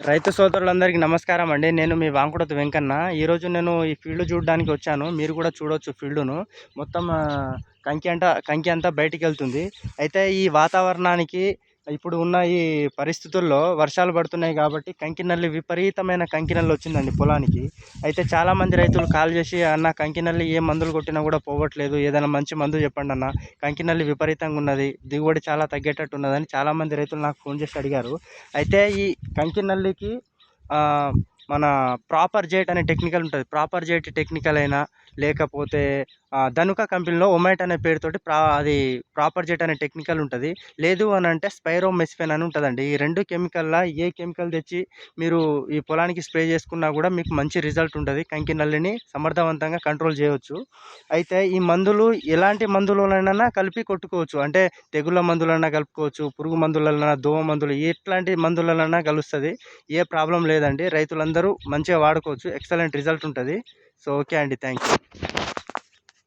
రైతు సోదరులందరికీ నమస్కారం అండి. నేను మీ వాంకుడత వెంకన్న. ఈరోజు నేను ఈ ఫీల్డ్ చూడడానికి వచ్చాను. మీరు కూడా చూడొచ్చు ఫీల్డ్ను. మొత్తం కంకి అంట కంకి అంతా బయటికి వెళ్తుంది అయితే ఈ వాతావరణానికి ఇప్పుడు ఉన్న ఈ పరిస్థితుల్లో వర్షాలు పడుతున్నాయి కాబట్టి కంకి నల్లి విపరీతమైన కంకినల్లి వచ్చిందండి పొలానికి. అయితే చాలామంది రైతులు కాల్ చేసి అన్న కంకినల్లి ఏ మందులు కొట్టినా కూడా పోవట్లేదు. ఏదైనా మంచి మందు చెప్పండి అన్న. కంకినల్లి విపరీతంగా ఉన్నది. దిగుబడి చాలా తగ్గేటట్టు ఉన్నదని చాలామంది రైతులు నాకు ఫోన్ చేసి అడిగారు. అయితే ఈ కంకి నల్లికి మన ప్రాపర్ జైట్ అనే టెక్నికల్ ఉంటుంది. ప్రాపర్ జైట్ టెక్నికల్ అయినా లేకపోతే ధనుక కంపెనీలో ఒమైట్ అనే పేరుతోటి ప్రా అది ప్రాపర్ జెట్ అనే టెక్నికల్ ఉంటుంది. లేదు అని అంటే స్పైరో మెస్ఫెన్ అని ఉంటుందండి. ఈ రెండు కెమికల్లా ఏ కెమికల్ తెచ్చి మీరు ఈ పొలానికి స్ప్రే చేసుకున్నా కూడా మీకు మంచి రిజల్ట్ ఉంటుంది. కంకి నల్లిని సమర్థవంతంగా కంట్రోల్ చేయవచ్చు అయితే ఈ మందులు ఎలాంటి మందులైనా కలిపి కొట్టుకోవచ్చు. అంటే తెగుళ్ళ మందులైనా కలుపుకోవచ్చు పురుగు మందులైనా దోమ మందులు ఎట్లాంటి మందులైనా కలుస్తుంది. ఏ ప్రాబ్లం లేదండి. రైతులందరూ మంచిగా వాడుకోవచ్చు. ఎక్సలెంట్ రిజల్ట్ ఉంటుంది. సో ఓకే అండి. Thank you